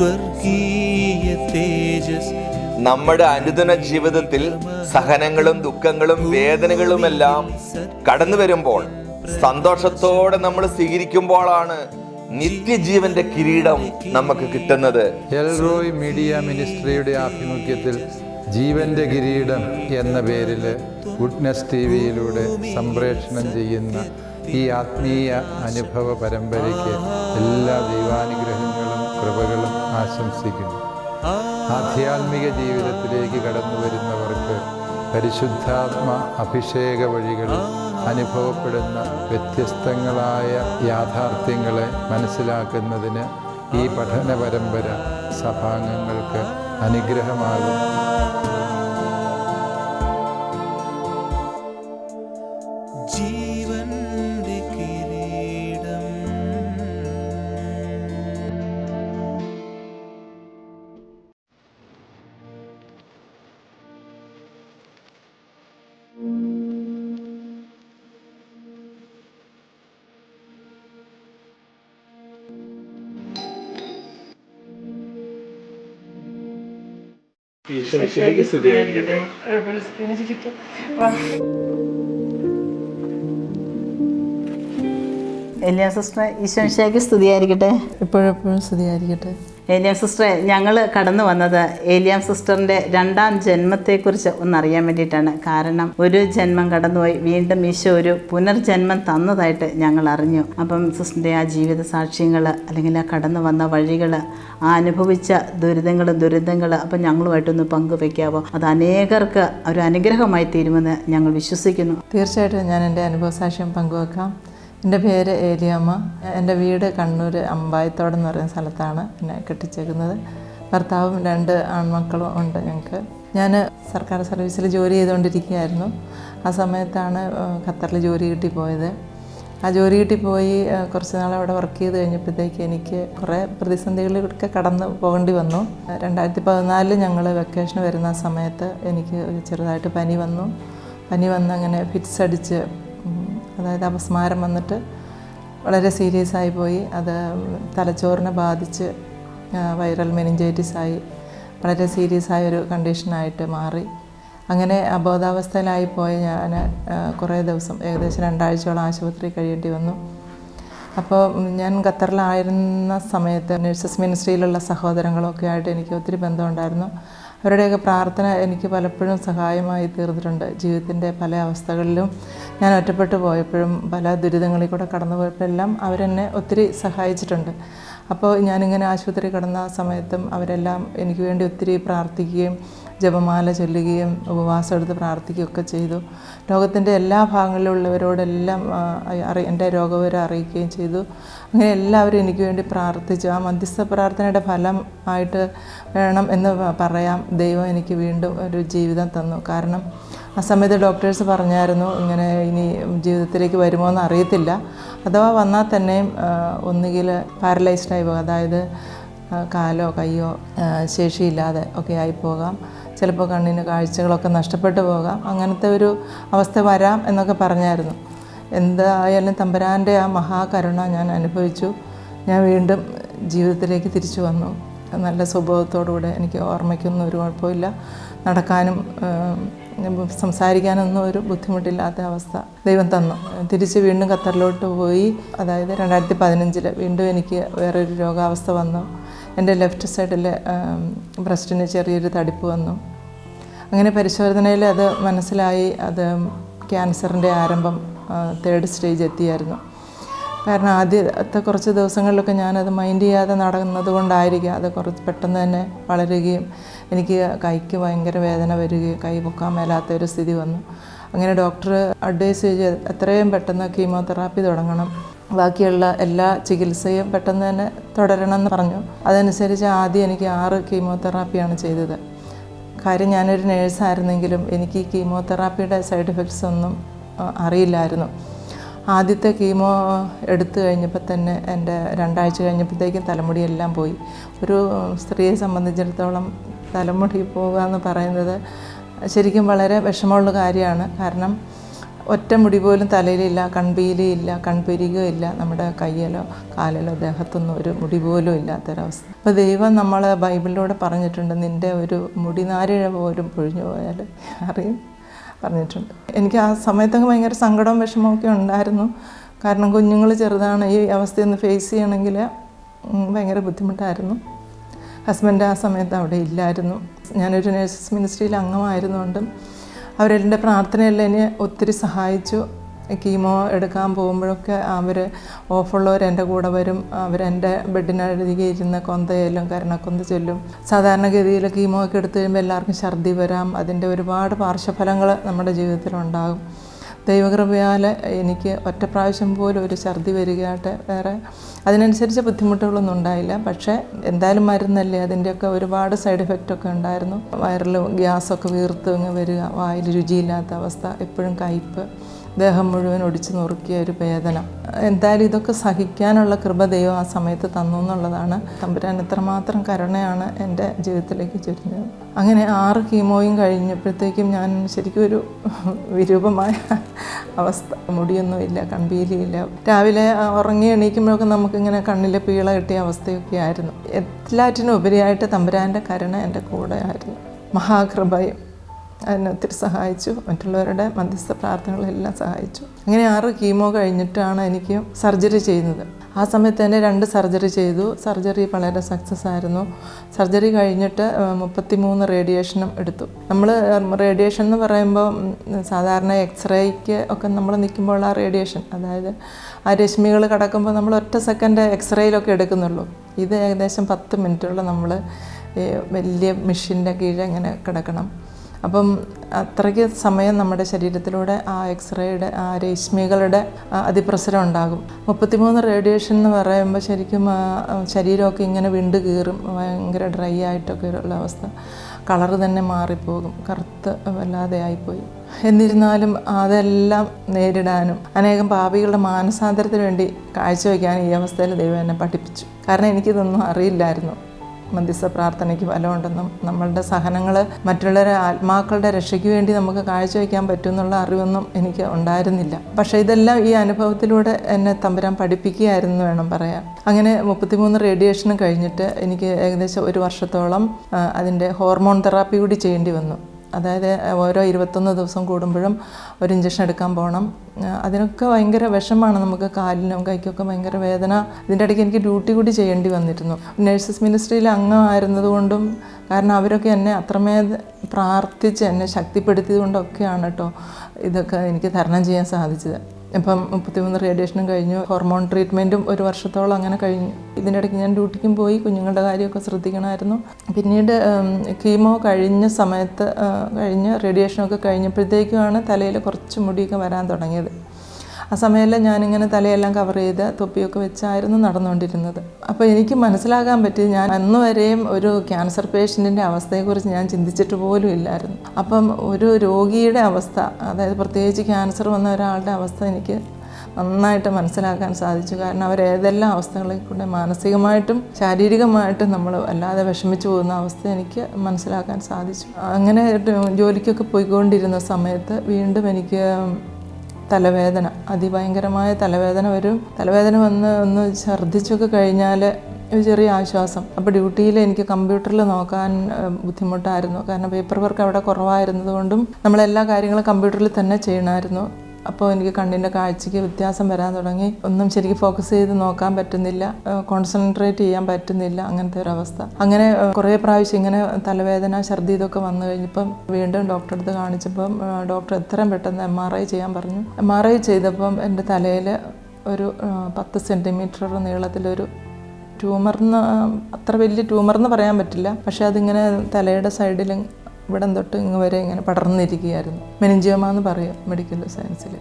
സ്വർഗീയ തേജസ്. നമ്മുടെ അനുദിന ജീവിതത്തിൽ സഹനങ്ങളും ദുഃഖങ്ങളും വേദനകളുമെല്ലാം കടന്നു വരുമ്പോൾ സന്തോഷത്തോടെ നമ്മൾ സ്വീകരിക്കുമ്പോഴാണ് നിത്യജീവന്റെ കിരീടം നമുക്ക് കിട്ടുന്നത്. എൽറോയ് മീഡിയ മിനിസ്ട്രിയുടെ ആഭിമുഖ്യത്തിൽ ജീവന്റെ കിരീടം എന്ന പേരിൽ ഗുഡ്നസ് ടി വിയിലൂടെ സംപ്രേഷണം ചെയ്യുന്ന ഈ ആത്മീയ അനുഭവ പരമ്പരയ്ക്ക് എല്ലാ ദൈവാനുഗ്രഹങ്ങളും കൃപകളും ആശംസിക്കുന്നു. ആധ്യാത്മിക ജീവിതത്തിലേക്ക് കടന്നു വരുന്നവർക്ക് പരിശുദ്ധാത്മ അഭിഷേക വഴികളിൽ അനുഭവപ്പെടുന്ന വ്യത്യസ്തങ്ങളായ യാഥാർത്ഥ്യങ്ങളെ മനസ്സിലാക്കുന്നതിന് ഈ പഠന പരമ്പര സഭാംഗങ്ങൾക്ക് അനുഗ്രഹമാകും. എലിയ സിസ്റ്ററെ ശേഖർ സ്തുതിയായിരിക്കട്ടെ. എപ്പോഴെപ്പോഴും സ്തുതിയായിരിക്കട്ടെ. ഏലിയാം സിസ്റ്റർ ഞങ്ങൾ കടന്നു വന്നത് ഏലിയാം സിസ്റ്ററിന്റെ രണ്ടാം ജന്മത്തെക്കുറിച്ച് ഒന്നറിയാൻ വേണ്ടിയിട്ടാണ്. കാരണം ഒരു ജന്മം കടന്നുപോയി വീണ്ടും ഈശോ ഒരു പുനർജന്മം തന്നതായിട്ട് ഞങ്ങൾ അറിഞ്ഞു. അപ്പം സിസ്റ്ററിന്റെ ആ ജീവിത സാക്ഷ്യങ്ങൾ അല്ലെങ്കിൽ ആ കടന്നു വന്ന വഴികൾ ആ അനുഭവിച്ച ദുരിതങ്ങൾ ദുരിതങ്ങൾ അപ്പം ഞങ്ങളുമായിട്ടൊന്ന് പങ്കുവെക്കാവോ? അത് അനേകർക്ക് ഒരു അനുഗ്രഹമായി തീരുമെന്ന് ഞങ്ങൾ വിശ്വസിക്കുന്നു. തീർച്ചയായിട്ടും ഞാൻ എന്റെ അനുഭവ സാക്ഷ്യം പങ്കുവെക്കാം. എന്റെ പേര് ഏലിയാമ്മ. എന്റെ വീട് കണ്ണൂർ അമ്പായത്തോട് എന്ന് പറയുന്ന സ്ഥലത്താണ് എന്നെ കെട്ടിച്ചേക്കുന്നത്. ഭർത്താവും രണ്ട് ആൺമക്കളും ഉണ്ട് ഞങ്ങൾക്ക്. ഞാൻ സർക്കാർ സർവീസിൽ ജോലി ചെയ്തുകൊണ്ടിരിക്കുകയായിരുന്നു. ആ സമയത്താണ് ഖത്തറിൽ ജോലി കിട്ടി പോയത്. ആ ജോലി കിട്ടി പോയി കുറച്ച് നാൾ അവിടെ വർക്ക് ചെയ്ത് കഴിഞ്ഞപ്പോഴത്തേക്ക് എനിക്ക് കുറേ പ്രതിസന്ധികളിലൊക്കെ കടന്ന് പോകേണ്ടി വന്നു. രണ്ടായിരത്തി പതിനാലിൽ ഞങ്ങൾ വെക്കേഷൻ വരുന്ന സമയത്ത് എനിക്ക് ചെറുതായിട്ട് പനി വന്നു. പനി വന്ന് അങ്ങനെ ഫിറ്റ്സ് അടിച്ച് അതായത് അപസ്മാരം വന്നിട്ട് വളരെ സീരിയസ് ആയി പോയി. അത് തലച്ചോറിനെ ബാധിച്ച് വൈറൽ മെനിഞ്ചൈറ്റിസ് ആയി. വളരെ സീരിയസ് ആയ ഒരു കണ്ടീഷനായിട്ട് മാറി. അങ്ങനെ അബോധാവസ്ഥയിലായി പോയ ഞാൻ കുറേ ദിവസം ഏകദേശം രണ്ടാഴ്ചയോളം ആശുപത്രി കഴിയേണ്ടി വന്നു. അപ്പോൾ ഞാൻ ഖത്തറിലായിരുന്ന സമയത്ത് നഴ്സസ് മിനിസ്ട്രിയിലുള്ള സഹോദരങ്ങളൊക്കെ ആയിട്ട് എനിക്ക് ഒത്തിരി ബന്ധമുണ്ടായിരുന്നു. അവരുടെയൊക്കെ പ്രാർത്ഥന എനിക്ക് പലപ്പോഴും സഹായമായി തീർന്നിട്ടുണ്ട്. ജീവിതത്തിന്റെ പല അവസ്ഥകളിലും ഞാൻ ഒറ്റപ്പെട്ടു പോയപ്പോഴും പല ദുരിതങ്ങളിൽ കൂടെ കടന്നു പോയപ്പോഴെല്ലാം അവരെന്നെ ഒത്തിരി സഹായിച്ചിട്ടുണ്ട്. അപ്പോൾ ഞാനിങ്ങനെ ആശുപത്രി കിടന്ന സമയത്തും അവരെല്ലാം എനിക്ക് വേണ്ടി ഒത്തിരി പ്രാർത്ഥിക്കുകയും ജപമാല ചൊല്ലുകയും ഉപവാസം എടുത്ത് പ്രാർത്ഥിക്കുകയൊക്കെ ചെയ്തു. ലോകത്തിന്റെ എല്ലാ ഭാഗങ്ങളിലുള്ളവരോടെല്ലാം അറി എന്റെ രോഗവരെ അറിയിക്കുകയും ചെയ്തു. അങ്ങനെ എല്ലാവരും എനിക്ക് വേണ്ടി പ്രാർത്ഥിച്ചു. ആ മധ്യസ്ഥ പ്രാർത്ഥനയുടെ ഫലം ആയിട്ട് വേണം എന്ന് പറയാം. ദൈവം എനിക്ക് വീണ്ടും ഒരു ജീവിതം തന്നു. കാരണം ആ സമയത്ത് ഡോക്ടേഴ്സ് പറഞ്ഞായിരുന്നു ഇങ്ങനെ ഇനി ജീവിതത്തിലേക്ക് വരുമോ എന്ന് അറിയത്തില്ല. അഥവാ വന്നാൽ തന്നെയും ഒന്നുകിൽ പാരലൈസ്ഡായി പോകും. അതായത് കാലോ കയ്യോ ശേഷിയില്ലാതെ ഒക്കെ ആയി പോകാം. ചിലപ്പോൾ കണ്ണിന് കാഴ്ചകളൊക്കെ നഷ്ടപ്പെട്ടു പോകാം. അങ്ങനത്തെ ഒരു അവസ്ഥ വരാം എന്നൊക്കെ പറഞ്ഞായിരുന്നു. എന്തായാലും തമ്പരാന്റെ ആ മഹാകരുണ ഞാൻ അനുഭവിച്ചു. ഞാൻ വീണ്ടും ജീവിതത്തിലേക്ക് തിരിച്ചു വന്നു. നല്ല സ്വഭാവത്തോടുകൂടെ എനിക്ക് ഓർമ്മയ്ക്കൊന്നും ഒരു കുഴപ്പമില്ല. നടക്കാനും സംസാരിക്കാനൊന്നും ഒരു ബുദ്ധിമുട്ടില്ലാത്ത അവസ്ഥ ദൈവം തന്നു. തിരിച്ച് വീണ്ടും ഖത്തറിലോട്ട് പോയി. അതായത് രണ്ടായിരത്തി പതിനഞ്ചിൽ വീണ്ടും എനിക്ക് വേറൊരു രോഗാവസ്ഥ വന്നു. എന്റെ ലെഫ്റ്റ് സൈഡിൽ ബ്രസ്റ്റിന് ചെറിയൊരു തടിപ്പ് വന്നു. അങ്ങനെ പരിശോധനയിൽ അത് മനസ്സിലായി അത് ക്യാൻസറിന്റെ ആരംഭം തേർഡ് സ്റ്റേജ് എത്തിയായിരുന്നു. കാരണം ആദ്യത്തെ കുറച്ച് ദിവസങ്ങളിലൊക്കെ ഞാനത് മൈൻഡ് ചെയ്യാതെ നടന്നത് കൊണ്ടായിരിക്കും. അത് കുറച്ച് പെട്ടെന്ന് തന്നെ വളരുകയും എനിക്ക് കൈക്ക് ഭയങ്കര വേദന വരികയും കൈ പൊക്കാൻ മേലാത്ത ഒരു സ്ഥിതി വന്നു. അങ്ങനെ ഡോക്ടർ അഡ്വൈസ് ചെയ്ത് എത്രയും പെട്ടെന്ന് കീമോതെറാപ്പി തുടങ്ങണം. ബാക്കിയുള്ള എല്ലാ ചികിത്സയും പെട്ടെന്ന് തന്നെ തുടരണമെന്ന് പറഞ്ഞു. അതനുസരിച്ച് ആദ്യം എനിക്ക് ആറ് കീമോതെറാപ്പിയാണ് ചെയ്തത്. കാര്യം ഞാനൊരു നേഴ്സായിരുന്നെങ്കിലും എനിക്ക് ഈ കീമോതെറാപ്പിയുടെ സൈഡ് എഫക്ട്സ് ഒന്നും അറിയില്ലായിരുന്നു. ആദ്യത്തെ കീമോ എടുത്തു കഴിഞ്ഞപ്പോൾ തന്നെ എന്റെ രണ്ടാഴ്ച കഴിഞ്ഞപ്പോഴത്തേക്കും തലമുടിയെല്ലാം പോയി. ഒരു സ്ത്രീയെ സംബന്ധിച്ചിടത്തോളം തലമുടി പോകുക എന്ന് പറയുന്നത് ശരിക്കും വളരെ വിഷമമുള്ള കാര്യമാണ്. കാരണം ഒറ്റ മുടി പോലും തലയിലില്ല കൺപീലിയില്ല കൺപെരുകയില്ല നമ്മുടെ കയ്യിലോ കാലിലോ ദേഹത്തൊന്നും ഒരു മുടി പോലും ഇല്ലാത്തൊരവസ്ഥ. അപ്പോൾ ദൈവം നമ്മൾ ബൈബിളിലൂടെ പറഞ്ഞിട്ടുണ്ട് നിന്റെ ഒരു മുടിനാരിഴ പോലും പൊഴിഞ്ഞു പോയാൽ അറിയും പറഞ്ഞിട്ടുണ്ട്. എനിക്ക് ആ സമയത്തൊക്കെ ഭയങ്കര സങ്കടവും വിഷമമൊക്കെ ഉണ്ടായിരുന്നു. കാരണം കുഞ്ഞുങ്ങൾ ചെറുതാണ് ഈ അവസ്ഥയൊന്ന് ഫേസ് ചെയ്യണമെങ്കിൽ ഭയങ്കര ബുദ്ധിമുട്ടായിരുന്നു. ഹസ്ബൻഡ് ആ സമയത്ത് അവിടെ ഇല്ലായിരുന്നു. ഞാനൊരു നേഴ്സസ് മിനിസ്ട്രിയിൽ അംഗമായിരുന്നുകൊണ്ടും അവരെന്റെ പ്രാർത്ഥനയെല്ലാം എന്നെ ഒത്തിരി സഹായിച്ചു. കീമോ എടുക്കാൻ പോകുമ്പോഴൊക്കെ അവർ ഓഫുള്ളവർ എന്റെ കൂടെ വരും. അവരെന്റെ ബെഡിനരികെ ഇരുന്ന് കൊന്തയെല്ലാം കരണക്കൊന്ത ചൊല്ലും. സാധാരണഗതിയിൽ കീമോ ഒക്കെ എടുത്തു കഴിയുമ്പോൾ എല്ലാവർക്കും ഛർദി വരാം. അതിന്റെ ഒരുപാട് പാർശ്വഫലങ്ങൾ നമ്മുടെ ജീവിതത്തിലുണ്ടാകും. ദൈവകൃപയാൽ എനിക്ക് ഒറ്റ പ്രാവശ്യം പോലും ഒരു ഛർദി വരികയായിട്ട് വേറെ അതിനനുസരിച്ച് ബുദ്ധിമുട്ടുകളൊന്നും ഉണ്ടായില്ല. പക്ഷേ എന്തായാലും മരുന്നല്ലേ അതിന്റെയൊക്കെ ഒരുപാട് സൈഡ് എഫക്റ്റ് ഒക്കെ ഉണ്ടായിരുന്നു. വയറിൽ ഗ്യാസൊക്കെ വീർത്ത് അങ്ങ് വരിക വായിൽ രുചിയില്ലാത്ത അവസ്ഥ എപ്പോഴും കയ്പ്പ്. ദേഹം മുഴുവൻ ഒടിച്ചു നുറുക്കിയ ഒരു വേദന. എന്തായാലും ഇതൊക്കെ സഹിക്കാനുള്ള കൃപ ദൈവം ആ സമയത്ത് തന്നു എന്നുള്ളതാണ്. തമ്പുരാൻ എത്രമാത്രം കരുണയാണ് എന്റെ ജീവിതത്തിലേക്ക് ചൊരിഞ്ഞത്. അങ്ങനെ ആറ് കീമോയും കഴിഞ്ഞപ്പോഴത്തേക്കും ഞാൻ ശരിക്കും ഒരു വിരൂപമായ അവസ്ഥ. മുടിയൊന്നുമില്ല കൺപീലിയില്ല രാവിലെ ഉറങ്ങി എണീക്കുമ്പോഴൊക്കെ നമുക്കിങ്ങനെ കണ്ണിലെ പീള കിട്ടിയ അവസ്ഥയൊക്കെ ആയിരുന്നു. എല്ലാറ്റിനും ഉപരിയായിട്ട് തമ്പുരാന്റെ കരുണ എന്റെ കൂടെ ആയിരുന്നു. മഹാകൃപയും അതിനെ ഒത്തിരി സഹായിച്ചു. മറ്റുള്ളവരുടെ മധ്യസ്ഥ പ്രാർത്ഥനകളെല്ലാം സഹായിച്ചു. അങ്ങനെ ആറ് കീമോ കഴിഞ്ഞിട്ടാണ് എനിക്ക് സർജറി ചെയ്യുന്നത്. ആ സമയത്ത് തന്നെ രണ്ട് സർജറി ചെയ്തു. സർജറി വളരെ സക്സസ് ആയിരുന്നു. സർജറി കഴിഞ്ഞിട്ട് മുപ്പത്തി മൂന്ന് റേഡിയേഷനും എടുത്തു. നമ്മൾ റേഡിയേഷൻ എന്ന് പറയുമ്പോൾ സാധാരണ എക്സ്റേക്ക് ഒക്കെ നമ്മൾ നിൽക്കുമ്പോൾ ആ റേഡിയേഷൻ അതായത് ആ രശ്മികൾ കടക്കുമ്പോൾ നമ്മൾ ഒറ്റ സെക്കൻഡ് എക്സ്റേയിലൊക്കെ എടുക്കുന്നുള്ളൂ. ഇത് ഏകദേശം പത്ത് മിനിറ്റുള്ള നമ്മൾ വലിയ മെഷീന്റെ കീഴിൽ ഇങ്ങനെ കിടക്കണം. അപ്പം അത്രയ്ക്ക് സമയം നമ്മുടെ ശരീരത്തിലൂടെ ആ എക്സ്റേയുടെ ആ രശ്മികളുടെ അതിപ്രസരം ഉണ്ടാകും. മുപ്പത്തിമൂന്ന് റേഡിയേഷൻ എന്ന് പറയുമ്പോൾ ശരിക്കും ശരീരമൊക്കെ ഇങ്ങനെ വിണ്ട് കീറും. ഭയങ്കര ഡ്രൈ ആയിട്ടൊക്കെ ഉള്ള അവസ്ഥ. കളറ് തന്നെ മാറിപ്പോകും. കറുത്ത് വല്ലാതെ ആയിപ്പോയി. എന്നിരുന്നാലും അതെല്ലാം നേരിടാനും അനേകം പാപികളുടെ മാനസാന്തരത്തിന് വേണ്ടി കാഴ്ചവെക്കാനും ഈ അവസ്ഥയിൽ ദൈവം എന്നെ പഠിപ്പിച്ചു. കാരണം എനിക്കിതൊന്നും അറിയില്ലായിരുന്നു. മധ്യസ്ഥ പ്രാർത്ഥനയ്ക്ക് ഫലമുണ്ടെന്നും നമ്മളുടെ സഹനങ്ങൾ മറ്റുള്ളവരെ ആത്മാക്കളുടെ രക്ഷയ്ക്ക് വേണ്ടി നമുക്ക് കാഴ്ചവെക്കാൻ പറ്റുമെന്നുള്ള അറിവൊന്നും എനിക്ക് ഉണ്ടായിരുന്നില്ല. പക്ഷേ ഇതെല്ലാം ഈ അനുഭവത്തിലൂടെ എന്നെ തമ്പുരാൻ പഠിപ്പിക്കുകയായിരുന്നു വേണം പറയാൻ. അങ്ങനെ മുപ്പത്തിമൂന്ന് റേഡിയേഷനും കഴിഞ്ഞിട്ട് എനിക്ക് ഏകദേശം ഒരു വർഷത്തോളം അതിന്റെ ഹോർമോൺ തെറാപ്പി കൂടി ചെയ്യേണ്ടി വന്നു. അതായത് ഓരോ ഇരുപത്തൊന്ന് ദിവസം കൂടുമ്പോഴും ഒരു ഇഞ്ചക്ഷൻ എടുക്കാൻ പോകണം അതിനൊക്കെ ഭയങ്കര വിഷമാണ് നമുക്ക് കാലിനും കൈക്കൊക്കെ ഭയങ്കര വേദന. ഇതിന്റെ ഇടയ്ക്ക് എനിക്ക് ഡ്യൂട്ടി കൂടി ചെയ്യേണ്ടി വന്നിരുന്നു. നഴ്സസ് മിനിസ്ട്രിയിൽ അംഗമായിരുന്നതുകൊണ്ടും കാരണം അവരൊക്കെ എന്നെ അത്രമേൽ പ്രാർത്ഥിച്ച് എന്നെ ശക്തിപ്പെടുത്തിയത് കൊണ്ടൊക്കെയാണ് കേട്ടോ ഇതൊക്കെ എനിക്ക് തരണം ചെയ്യാൻ സാധിച്ചത്. ഇപ്പം മുപ്പത്തിമൂന്ന് റേഡിയേഷനും കഴിഞ്ഞു. ഹോർമോൺ ട്രീറ്റ്മെന്റും ഒരു വർഷത്തോളം അങ്ങനെ കഴിഞ്ഞു. ഇതിന്റെ ഇടയ്ക്ക് ഞാൻ ഡ്യൂട്ടിക്കും പോയി കുഞ്ഞുങ്ങളുടെ കാര്യമൊക്കെ ശ്രദ്ധിക്കണമായിരുന്നു. പിന്നീട് കീമോ കഴിഞ്ഞ സമയത്ത് കഴിഞ്ഞ് റേഡിയേഷനൊക്കെ കഴിഞ്ഞപ്പോഴത്തേക്കുമാണ് തലയിൽ കുറച്ച് മുടിയൊക്കെ വരാൻ തുടങ്ങിയത്. ആ സമയമെല്ലാം ഞാനിങ്ങനെ തലയെല്ലാം കവർ ചെയ്ത് തൊപ്പിയൊക്കെ വെച്ചായിരുന്നു നടന്നുകൊണ്ടിരുന്നത്. അപ്പോൾ എനിക്ക് മനസ്സിലാകാൻ പറ്റി ഞാൻ അന്ന് വരെയും ഒരു ക്യാൻസർ പേഷ്യന്റിന്റെ അവസ്ഥയെക്കുറിച്ച് ഞാൻ ചിന്തിച്ചിട്ട് പോലും ഇല്ലായിരുന്നു. അപ്പം ഒരു രോഗിയുടെ അവസ്ഥ അതായത് പ്രത്യേകിച്ച് ക്യാൻസർ വന്ന ഒരാളുടെ അവസ്ഥ എനിക്ക് നന്നായിട്ട് മനസ്സിലാക്കാൻ സാധിച്ചു. കാരണം അവർ ഏതെല്ലാം അവസ്ഥകളിൽ കൂടെ മാനസികമായിട്ടും ശാരീരികമായിട്ടും നമ്മൾ അല്ലാതെ വിഷമിച്ചു പോകുന്ന അവസ്ഥ എനിക്ക് മനസ്സിലാക്കാൻ സാധിച്ചു. അങ്ങനെ ജോലിക്കൊക്കെ പോയിക്കൊണ്ടിരുന്ന സമയത്ത് വീണ്ടും എനിക്ക് തലവേദന അതിഭയങ്കരമായ തലവേദന വരും. തലവേദന വന്ന് ഒന്ന് ഛർദ്ദിച്ചൊക്കെ കഴിഞ്ഞാൽ ഒരു ചെറിയ ആശ്വാസം. അപ്പോൾ ഡ്യൂട്ടിയിൽ എനിക്ക് കമ്പ്യൂട്ടറിൽ നോക്കാൻ ബുദ്ധിമുട്ടായിരുന്നു. കാരണം പേപ്പർ വർക്ക് അവിടെ കുറവായിരുന്നതുകൊണ്ടും നമ്മളെല്ലാ കാര്യങ്ങളും കമ്പ്യൂട്ടറിൽ തന്നെ ചെയ്യണമായിരുന്നു. അപ്പോൾ എനിക്ക് കണ്ണിന്റെ കാഴ്ചയ്ക്ക് വ്യത്യാസം വരാൻ തുടങ്ങി. ഒന്നും ശരിക്കും ഫോക്കസ് ചെയ്ത് നോക്കാൻ പറ്റുന്നില്ല. കോൺസെൻട്രേറ്റ് ചെയ്യാൻ പറ്റുന്നില്ല. അങ്ങനത്തെ ഒരു അവസ്ഥ. അങ്ങനെ കുറേ പ്രാവശ്യം ഇങ്ങനെ തലവേദന ഛർദി ഇതൊക്കെ വന്നു കഴിഞ്ഞപ്പം വീണ്ടും ഡോക്ടറെ അടുത്ത് കാണിച്ചപ്പം ഡോക്ടർ എത്രയും പെട്ടെന്ന് എം ആർ ഐ ചെയ്യാൻ പറഞ്ഞു. എം ആർ ഐ ചെയ്തപ്പം എന്റെ തലയിൽ ഒരു പത്ത് സെന്റിമീറ്റർ നീളത്തിലൊരു ട്യൂമർന്ന് അത്ര വലിയ ട്യൂമർന്ന് പറയാൻ പറ്റില്ല. പക്ഷേ അതിങ്ങനെ തലയുടെ സൈഡിൽ ഇവിടം തൊട്ട് ഇങ്ങ് വരെ ഇങ്ങനെ പടർന്നിരിക്കുകയായിരുന്നു. മെനിഞ്ചിയമ എന്ന് പറയും മെഡിക്കൽ സയൻസിൽ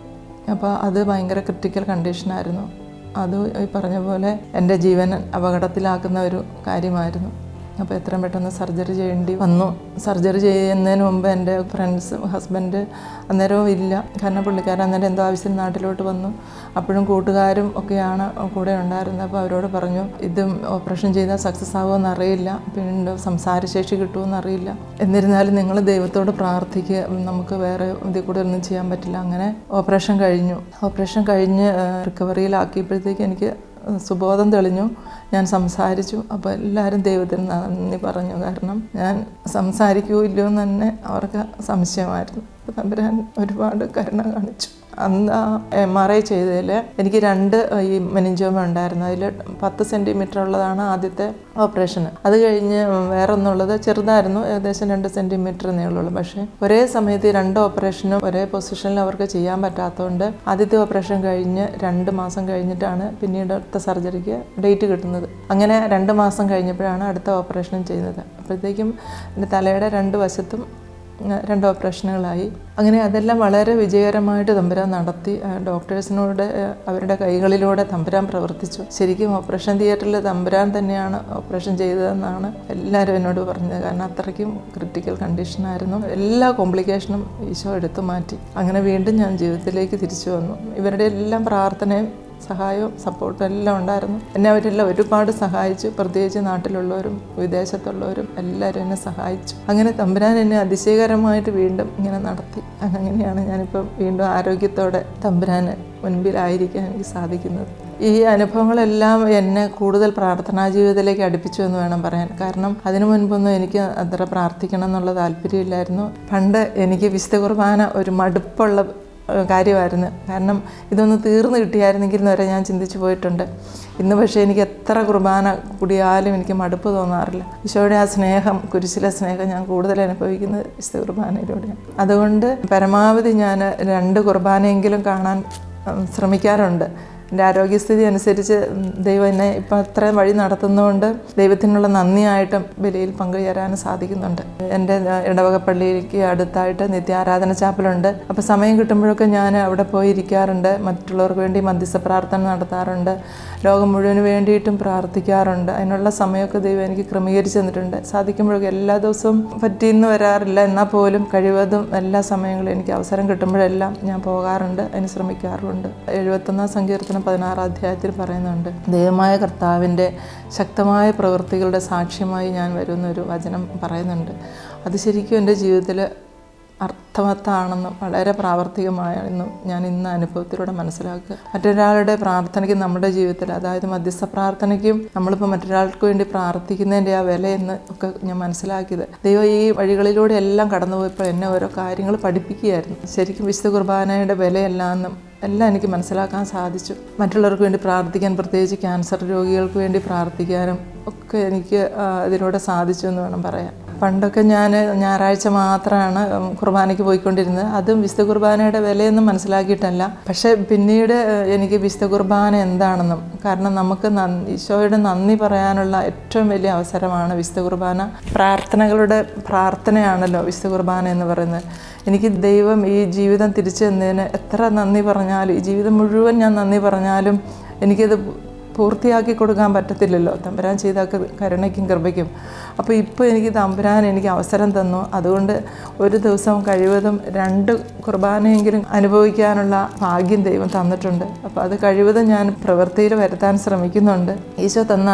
അപ്പോൾ അത് ഭയങ്കര ക്രിട്ടിക്കൽ കണ്ടീഷനായിരുന്നു അത് ഈ പറഞ്ഞ പോലെ എന്റെ ജീവൻ അപകടത്തിലാക്കുന്ന ഒരു കാര്യമായിരുന്നു. അപ്പോൾ എത്രയും പെട്ടെന്ന് സർജറി ചെയ്യേണ്ടി വന്നു. സർജറി ചെയ്യുന്നതിന് മുമ്പ് എന്റെ ഫ്രണ്ട്സ് ഹസ്ബൻഡ് അന്നേരവും ഇല്ല. കാരണം പുള്ളിക്കാരൻ അന്നേരം എന്തോ ആവശ്യം നാട്ടിലോട്ട് വന്നു. അപ്പോഴും കൂട്ടുകാരും ഒക്കെയാണ് കൂടെ ഉണ്ടായിരുന്നത്. അപ്പോൾ അവരോട് പറഞ്ഞു ഇത് ഓപ്പറേഷൻ ചെയ്താൽ സക്സസ് ആകുമെന്ന് അറിയില്ല പിന്നെ സംസാരശേഷി കിട്ടുമെന്ന് അറിയില്ല എന്നിരുന്നാലും നിങ്ങൾ ദൈവത്തോട് പ്രാർത്ഥിക്കുക നമുക്ക് വേറെ ഇതിൽ കൂടെ ഒന്നും ചെയ്യാൻ പറ്റില്ല. അങ്ങനെ ഓപ്പറേഷൻ കഴിഞ്ഞു. ഓപ്പറേഷൻ കഴിഞ്ഞ് റിക്കവറിയിലാക്കിയപ്പോഴത്തേക്ക് എനിക്ക് സുബോധം തെളിഞ്ഞു. ഞാൻ സംസാരിച്ചു. അപ്പോൾ എല്ലാവരും ദൈവത്തിന് നന്ദി പറഞ്ഞു. കാരണം ഞാൻ സംസാരിക്കുമോ ഇല്ലയോ എന്ന് തന്നെ അവർക്ക് സംശയമായിരുന്നു. തമ്പുരാൻ ഒരുപാട് കരുണ കാണിച്ചു. അന്ന് എം ആർ ഐ ചെയ്തതിൽ എനിക്ക് രണ്ട് ഈ മെനിഞ്ചോമ ഉണ്ടായിരുന്നു. അതിൽ പത്ത് സെന്റിമീറ്റർ ഉള്ളതാണ് ആദ്യത്തെ ഓപ്പറേഷൻ അത് കഴിഞ്ഞ് വേറെ ഒന്നുള്ളത് ചെറുതായിരുന്നു. ഏകദേശം രണ്ട് സെന്റിമീറ്റർ നീളമുള്ളൂ പക്ഷേ ഒരേ സമയത്ത് രണ്ട് ഓപ്പറേഷനും ഒരേ പൊസിഷനിൽ അവർക്ക് ചെയ്യാൻ പറ്റാത്തതുകൊണ്ട് ആദ്യത്തെ ഓപ്പറേഷൻ കഴിഞ്ഞ് രണ്ട് മാസം കഴിഞ്ഞിട്ടാണ് പിന്നീട് അടുത്ത സർജറിക്ക് ഡേറ്റ് കിട്ടുന്നത്. അങ്ങനെ രണ്ട് മാസം കഴിഞ്ഞപ്പോഴാണ് അടുത്ത ഓപ്പറേഷനും ചെയ്യുന്നത്. അപ്പോഴത്തേക്കും എന്റെ തലയുടെ രണ്ട് വശത്തും രണ്ട് ഓപ്പറേഷനുകളായി. അങ്ങനെ അതെല്ലാം വളരെ വിജയകരമായിട്ട് തമ്പുരാൻ നടത്തി. ഡോക്ടേഴ്സിനോട് അവരുടെ കൈകളിലൂടെ തമ്പുരാൻ പ്രവർത്തിച്ചു. ശരിക്കും ഓപ്പറേഷൻ തിയേറ്ററിൽ തമ്പുരാൻ തന്നെയാണ് ഓപ്പറേഷൻ ചെയ്തതെന്നാണ് എല്ലാവരും എന്നോട് പറഞ്ഞത്. കാരണം അത്രയ്ക്കും ക്രിട്ടിക്കൽ കണ്ടീഷനായിരുന്നു. എല്ലാ കോംപ്ലിക്കേഷനും ഈശോ എടുത്തു മാറ്റി. അങ്ങനെ വീണ്ടും ഞാൻ ജീവിതത്തിലേക്ക് തിരിച്ചു വന്നു. ഇവരുടെ എല്ലാം പ്രാർത്ഥനയും സഹായവും സപ്പോർട്ടും എല്ലാം ഉണ്ടായിരുന്നു. എന്നെ അവരെല്ലാം ഒരുപാട് സഹായിച്ചു. പ്രത്യേകിച്ച് നാട്ടിലുള്ളവരും വിദേശത്തുള്ളവരും എല്ലാവരും എന്നെ സഹായിച്ചു. അങ്ങനെ തമ്പുരാൻ എന്നെ അതിശയകരമായിട്ട് വീണ്ടും ഇങ്ങനെ നടത്തി. അങ്ങനെയാണ് ഞാനിപ്പോൾ വീണ്ടും ആരോഗ്യത്തോടെ തമ്പുരാന് മുൻപിലായിരിക്കാൻ എനിക്ക് സാധിക്കുന്നത്. ഈ അനുഭവങ്ങളെല്ലാം എന്നെ കൂടുതൽ പ്രാർത്ഥനാ ജീവിതത്തിലേക്ക് അടുപ്പിച്ചു എന്ന് വേണം പറയാൻ. കാരണം അതിനു മുൻപൊന്നും എനിക്ക് അത്ര പ്രാർത്ഥിക്കണം എന്നുള്ള താല്പര്യമില്ലായിരുന്നു. പണ്ട് എനിക്ക് വിശുദ്ധ കുർബാന ഒരു മടുപ്പുള്ള കാര്യമായിരുന്നു. കാരണം ഇതൊന്ന് തീർന്നു കിട്ടിയായിരുന്നെങ്കിൽ എന്ന് വരെ ഞാൻ ചിന്തിച്ചു പോയിട്ടുണ്ട്. ഇന്ന് പക്ഷേ എനിക്ക് എത്ര കുർബാന കൂടിയാലും എനിക്ക് മടുപ്പ് തോന്നാറില്ല. ഈശോയുടെ ആ സ്നേഹം കുരിശിലെ സ്നേഹം ഞാൻ കൂടുതൽ അനുഭവിക്കുന്നത് വിശുദ്ധ കുർബാനയിലൂടെയാണ്. അതുകൊണ്ട് പരമാവധി ഞാൻ രണ്ട് കുർബാനയെങ്കിലും കാണാൻ ശ്രമിക്കാറുണ്ട്. എന്റെ ആരോഗ്യസ്ഥിതി അനുസരിച്ച് ദൈവം എന്നെ ഇപ്പം അത്രയും വഴി നടത്തുന്നതുകൊണ്ട് ദൈവത്തിനുള്ള നന്ദിയായിട്ടും ബലിയിൽ പങ്കുചേരാനും സാധിക്കുന്നുണ്ട്. എന്റെ ഇടവക പള്ളിക്ക് അടുത്തായിട്ട് നിത്യാരാധന ചാപ്പലുണ്ട്. അപ്പോൾ സമയം കിട്ടുമ്പോഴൊക്കെ ഞാൻ അവിടെ പോയി ഇരിക്കാറുണ്ട് മറ്റുള്ളവർക്ക് വേണ്ടി മധ്യസ്ഥ പ്രാർത്ഥന നടത്താറുണ്ട്. ലോകം മുഴുവൻ വേണ്ടിയിട്ടും പ്രാർത്ഥിക്കാറുണ്ട്. അതിനുള്ള സമയമൊക്കെ ദൈവം എനിക്ക് ക്രമീകരിച്ച് തന്നിട്ടുണ്ട്. സാധിക്കുമ്പോഴൊക്കെ എല്ലാ ദിവസവും പറ്റിയെന്ന് വരാറില്ല. എന്നാൽ പോലും കഴിവതും എല്ലാ സമയങ്ങളും എനിക്ക് അവസരം കിട്ടുമ്പോഴെല്ലാം ഞാൻ പോകാറുണ്ട്. അതിന് ശ്രമിക്കാറുണ്ട് എഴുപത്തൊന്നാം സങ്കീർത്തനം പതിനാറാം അധ്യായത്തിൽ പറയുന്നുണ്ട് ദൈവമായ കർത്താവിന്റെ ശക്തമായ പ്രവൃത്തികളുടെ സാക്ഷ്യമായി ഞാൻ വരുന്നൊരു വചനം പറയുന്നുണ്ട്. അത് ശരിക്കും എന്റെ ജീവിതത്തിൽ അർത്ഥവത്താണെന്നും വളരെ പ്രാവർത്തികമായെന്നും ഞാൻ ഇന്ന് അനുഭവത്തിലൂടെ മനസ്സിലാക്കുക. മറ്റൊരാളുടെ പ്രാർത്ഥനയ്ക്ക് നമ്മുടെ ജീവിതത്തിൽ അതായത് മധ്യസ്ഥ പ്രാർത്ഥനയ്ക്കും നമ്മളിപ്പോൾ മറ്റൊരാൾക്ക് വേണ്ടി പ്രാർത്ഥിക്കുന്നതിന്റെ ആ വില എന്ന് ഒക്കെ ഞാൻ മനസ്സിലാക്കിയത്. ദൈവം ഈ വഴികളിലൂടെ എല്ലാം കടന്നുപോയപ്പോൾ എന്നെ ഓരോ കാര്യങ്ങൾ പഠിപ്പിക്കുകയായിരുന്നു. ശരിക്കും വിശുദ്ധ കുർബാനയുടെ വിലയെല്ലാമെന്നും എല്ലാം എനിക്ക് മനസ്സിലാക്കാൻ സാധിച്ചു. മറ്റുള്ളവർക്ക് വേണ്ടി പ്രാർത്ഥിക്കാൻ പ്രത്യേകിച്ച് ക്യാൻസർ രോഗികൾക്ക് വേണ്ടി പ്രാർത്ഥിക്കാനും ഒക്കെ എനിക്ക് ഇതിലൂടെ സാധിച്ചു എന്ന് വേണം പറയാൻ. പണ്ടൊക്കെ ഞാൻ ഞായറാഴ്ച മാത്രമാണ് കുർബാനയ്ക്ക് പോയിക്കൊണ്ടിരുന്നത്. അതും വിശുദ്ധ കുർബാനയുടെ വിലയൊന്നും മനസ്സിലാക്കിയിട്ടല്ല. പക്ഷേ പിന്നീട് എനിക്ക് വിശുദ്ധ കുർബാന എന്താണെന്നും കാരണം നമുക്ക് ഈശോയുടെ നന്ദി പറയാനുള്ള ഏറ്റവും വലിയ അവസരമാണ് വിശുദ്ധ കുർബാന. പ്രാർത്ഥനകളുടെ പ്രാർത്ഥനയാണല്ലോ വിശുദ്ധ കുർബാന എന്ന് പറയുന്നത്. എനിക്ക് ദൈവം ഈ ജീവിതം തിരിച്ചു തന്നതിന് എത്ര നന്ദി പറഞ്ഞാലും ഈ ജീവിതം മുഴുവൻ ഞാൻ നന്ദി പറഞ്ഞാലും എനിക്കത് പൂർത്തിയാക്കി കൊടുക്കാൻ പറ്റത്തില്ലല്ലോ. തമ്പുരാൻ ചെയ്ത കരുണയ്ക്കും കൃപയ്ക്കും. അപ്പോൾ ഇപ്പോൾ എനിക്ക് തമ്പുരാൻ എനിക്ക് അവസരം തന്നു. അതുകൊണ്ട് ഒരു ദിവസം കഴിവതും രണ്ട് കുർബാനയെങ്കിലും അനുഭവിക്കാനുള്ള ഭാഗ്യം ദൈവം തന്നിട്ടുണ്ട്. അപ്പോൾ അത് കഴിവതും ഞാൻ പ്രവൃത്തിയിൽ വരുത്താൻ ശ്രമിക്കുന്നുണ്ട്. ഈശോ തന്ന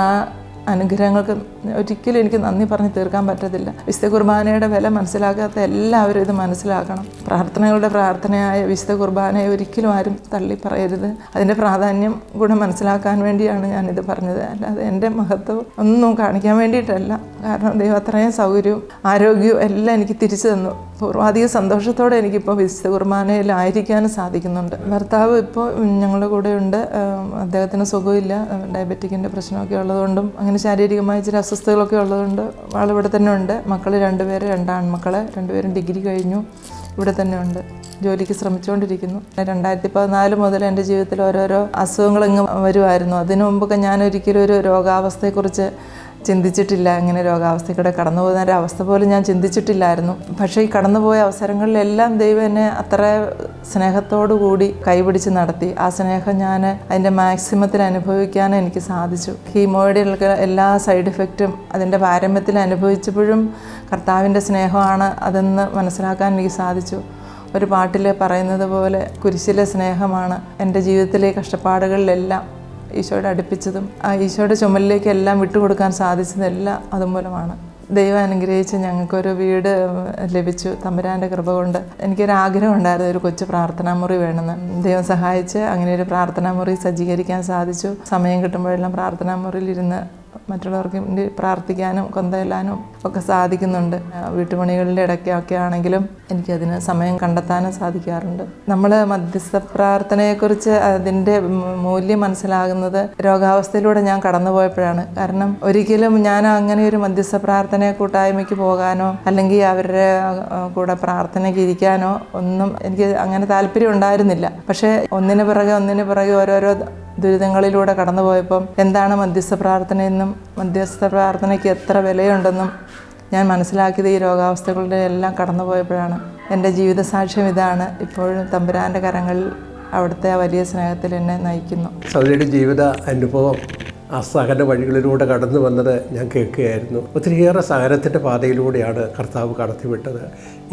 അനുഗ്രഹങ്ങൾക്ക് ഒരിക്കലും എനിക്ക് നന്ദി പറഞ്ഞ് തീർക്കാൻ പറ്റത്തില്ല. വിശുദ്ധ കുർബാനയുടെ വില മനസ്സിലാക്കാത്ത എല്ലാവരും ഇത് മനസ്സിലാക്കണം. പ്രാർത്ഥനകളുടെ പ്രാർത്ഥനയായ വിശുദ്ധ കുർബാനയെ ഒരിക്കലും ആരും തള്ളി പറയരുത്. അതിന്റെ പ്രാധാന്യം കൂടെ മനസ്സിലാക്കാൻ വേണ്ടിയാണ് ഞാനിത് പറഞ്ഞത്. അല്ലാതെ എന്റെ മഹത്വം ഒന്നും കാണിക്കാൻ വേണ്ടിയിട്ടല്ല. കാരണം ദൈവം അത്രയും സൗകര്യവും ആരോഗ്യവും എല്ലാം എനിക്ക് തിരിച്ചു തന്നു. പൂർവാധിക സന്തോഷത്തോടെ എനിക്കിപ്പോൾ വിശുദ്ധ കുർബാനയിലായിരിക്കാനും സാധിക്കുന്നുണ്ട്. ഭർത്താവ് ഇപ്പോൾ ഞങ്ങളുടെ കൂടെ ഉണ്ട് അദ്ദേഹത്തിന് സുഖമില്ല. ഡയബറ്റിക്കിന്റെ പ്രശ്നമൊക്കെ ഉള്ളതുകൊണ്ടും അങ്ങനെ ശാരീരികമായ ചില അസ്വസ്ഥതകളൊക്കെ ഉള്ളതുകൊണ്ട് ആളിവിടെ തന്നെ ഉണ്ട്. മക്കൾ രണ്ടുപേരെ രണ്ട് ആൺമക്കളെ രണ്ടുപേരും ഡിഗ്രി കഴിഞ്ഞു. ഇവിടെ തന്നെ ഉണ്ട്. ജോലിക്ക് ശ്രമിച്ചുകൊണ്ടിരിക്കുന്നു. രണ്ടായിരത്തി പതിനാല് മുതൽ എന്റെ ജീവിതത്തിൽ ഓരോരോ അസുഖങ്ങൾ വരുമായിരുന്നു അതിനു മുമ്പൊക്കെ ഞാൻ ഒരിക്കലും ഒരു രോഗാവസ്ഥയെക്കുറിച്ച് ചിന്തിച്ചിട്ടില്ല ഇങ്ങനെ രോഗാവസ്ഥയ്ക്കൂടെ കടന്നു പോകുന്ന ഒരു അവസ്ഥ പോലും ഞാൻ ചിന്തിച്ചിട്ടില്ലായിരുന്നു. പക്ഷേ ഈ കടന്നുപോയ അവസരങ്ങളിലെല്ലാം ദൈവം എന്നെ അത്ര സ്നേഹത്തോടു കൂടി കൈപിടിച്ച് നടത്തി. ആ സ്നേഹം ഞാൻ അതിന്റെ മാക്സിമത്തിൽ അനുഭവിക്കാൻ എനിക്ക് സാധിച്ചു. കീമോയുടെ എല്ലാ സൈഡ് ഇഫക്റ്റും അതിന്റെ പാരമ്യത്തിൽ അനുഭവിച്ചപ്പോഴും കർത്താവിന്റെ സ്നേഹമാണ് അതെന്ന് മനസ്സിലാക്കാൻ എനിക്ക് സാധിച്ചു. ഒരു പാട്ടിൽ പറയുന്നത് പോലെ കുരിശിലെ സ്നേഹമാണ് എന്റെ ജീവിതത്തിലെ കഷ്ടപ്പാടുകളിലെല്ലാം. ഈശോയുടെ അടുപ്പിച്ചതും ആ ഈശോയുടെ ചുമലിലേക്ക് എല്ലാം വിട്ടുകൊടുക്കാൻ സാധിച്ചതെല്ലാം അതുമൂലമാണ്. ദൈവം അനുഗ്രഹിച്ച് ഞങ്ങൾക്കൊരു വീട് ലഭിച്ചു. തമ്പുരാന്റെ കൃപ കൊണ്ട് എനിക്കൊരാഗ്രഹം ഉണ്ടായിരുന്നു ഒരു കൊച്ചു പ്രാർത്ഥനാ മുറി വേണമെന്ന്. ദൈവം സഹായിച്ച് അങ്ങനെ ഒരു പ്രാർത്ഥനാ മുറി സജ്ജീകരിക്കാൻ സാധിച്ചു. സമയം കിട്ടുമ്പോഴെല്ലാം പ്രാർത്ഥനാ മുറിയിൽ ഇരുന്ന് മറ്റുള്ളവർക്ക് പ്രാർത്ഥിക്കാനും കൊന്തയില്ലാനും ഒക്കെ സാധിക്കുന്നുണ്ട്. വീട്ടുപണികളുടെ ഇടയ്ക്കൊക്കെ ആണെങ്കിലും എനിക്കതിന് സമയം കണ്ടെത്താനും സാധിക്കാറുണ്ട്. നമ്മൾ മധ്യസ്ഥ പ്രാർത്ഥനയെക്കുറിച്ച് അതിന്റെ മൂല്യം മനസ്സിലാകുന്നത് രോഗാവസ്ഥയിലൂടെ ഞാൻ കടന്നുപോയപ്പോഴാണ്. കാരണം ഒരിക്കലും ഞാൻ അങ്ങനെ ഒരു മധ്യസ്ഥ പ്രാർത്ഥന കൂട്ടായ്മയ്ക്ക് പോകാനോ അല്ലെങ്കിൽ അവരുടെ കൂടെ പ്രാർത്ഥനയ്ക്ക് ഇരിക്കാനോ ഒന്നും എനിക്ക് അങ്ങനെ താല്പര്യം ഉണ്ടായിരുന്നില്ല. പക്ഷേ ഒന്നിന് പിറകെ ഒന്നിന് പിറകെ ഓരോരോ ദുരിതങ്ങളിലൂടെ കടന്നുപോയപ്പം എന്താണ് മധ്യസ്ഥ പ്രാർത്ഥനയെന്നും മധ്യസ്ഥ പ്രാർത്ഥനയ്ക്ക് എത്ര വിലയുണ്ടെന്നും ഞാൻ മനസ്സിലാക്കിയത് ഈ രോഗാവസ്ഥകളുടെ എല്ലാം കടന്നുപോയപ്പോഴാണ്. എന്റെ ജീവിത സാക്ഷ്യം ഇതാണ്. ഇപ്പോഴും തമ്പുരാന്റെ കരങ്ങളിൽ അവിടുത്തെ വലിയ സ്നേഹത്തിൽ എന്നെ നയിക്കുന്നു. സൗദിയുടെ ജീവിത അനുഭവം ആ സഹന വഴികളിലൂടെ കടന്നു വന്നത് ഞാൻ കേൾക്കുകയായിരുന്നു. ഒത്തിരിയേറെ സഹനത്തിന്റെ പാതയിലൂടെയാണ് കർത്താവ് കടത്തിവിട്ടത്.